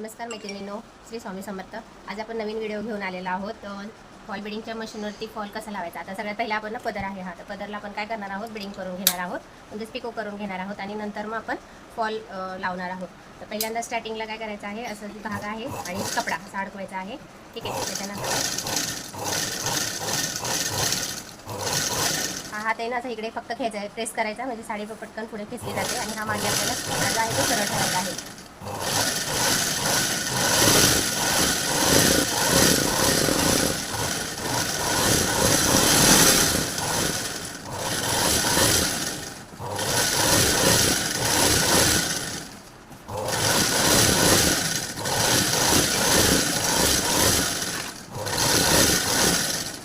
नमस्कार मैत्रिणींनो श्री स्वामी समर्थ. आज आपण नवीन व्हिडिओ घेऊन आलेलो आहोत. फॉल बिडिंगच्या मशीनवरती फॉल कसा लावायचा? आता सगळ्यात पहिला आपण ना पदर आहे हा. तर पदरला आपण काय करणार आहोत? बिडिंग करून घेणार आहोत. म्हणजे पिको करून घेणार आहोत आणि नंतर मग आपण फॉल लावणार आहोत. तर पहिल्यांदा स्टार्टिंगला काय करायचं आहे? असं धागा आहे आणि कपडा असा अडकवायचा आहे. ठीक आहे त्याच्यानंतर हा हात आहे ना असं इकडे फक्त खेचायचा आहे प्रेस करायचा. म्हणजे साडी पटकन पुढे खेचली जाते आणि हा मागे आपल्याला आहे तो सरळ ठेवायचा आहे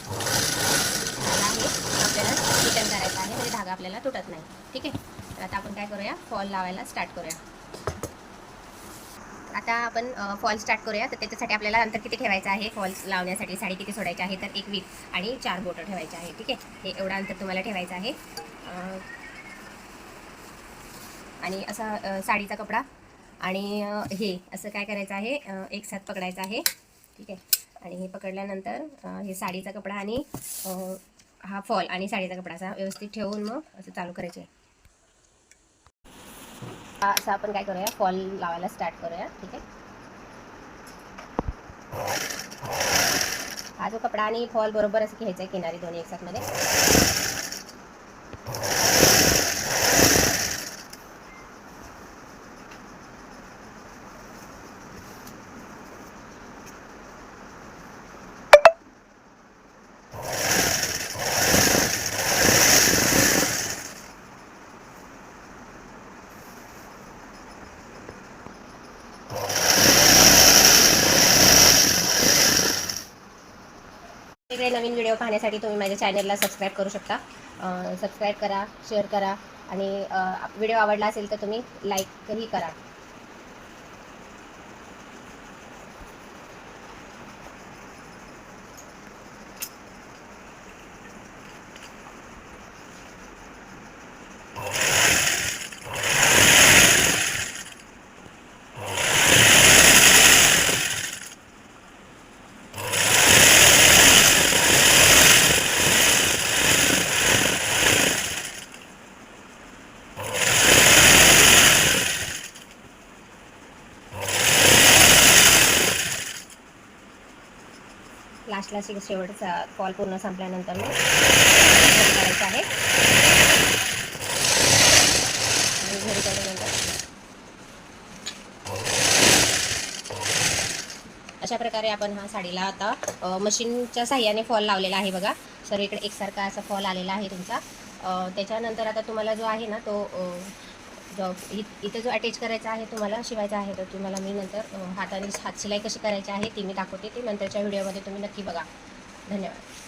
धागा आहे आपल्याला रिटर्न करायचा आहे म्हणजे धागा आपल्याला तुटत नाही. ठीक आहे? तर आता आपण काय करूया? फॉल लावायला स्टार्ट करूया. आता आपण फॉल स्टार्ट करूया. तर त्याच्यासाठी आपल्याला अंतर किती ठेवायचं आहे? फॉल्स लावण्यासाठी साडी किती सोडायची आहे? तर एक वीस आणि चार बोटं ठेवायचे आहे. ठीक आहे? हे एवढा अंतर तुम्हाला ठेवायचं आहे. आणि असा साडीचा कपडा आणि हे असं काय करायचं आहे? एक साथ पकडायचं आहे. ठीक आहे? आणि हे पकडल्यानंतर हे साडीचा कपडा आणि हा फॉल आणि साडीचा कपडा असा व्यवस्थित ठेवून मग असं चालू करायचे असं आपण काय करूया फॉल लावायला स्टार्ट करूया ठीक आहे? हा जो कपडा आणि फॉल बरोबर असं घ्यायचा आहे किनारी दोन्ही एकसाथ व्हिडिओ पाहण्यासाठी तुम्ही माझ्या चॅनलला सबस्क्राईब करू शकता. सबस्क्राईब करा शेअर करा आणि व्हिडिओ आवडला असेल तर तुम्ही लाईकही करा. लास्टला शे शेवटचा कॉल पूर्ण संपल्यानंतर मग करायचं आहे. घरी अशा प्रकारे आपण हा साडीला आता मशीनच्या साह्याने फॉल लावलेला आहे बघा. सर्वीकडे एकसारखा असा फॉल आलेला आहे तुमचा. त्याच्यानंतर आता तुम्हाला जो आहे ना तो इ- इथे जो अटॅच करायचा आहे तुम्हाला शिवायचा आहे. तर तुम्हाला मी नंतर हाताने हात शिलाई कशी करायची आहे ती मी दाखवते. ती नंतरच्या व्हिडिओमध्ये तुम्ही नक्की बघा. धन्यवाद.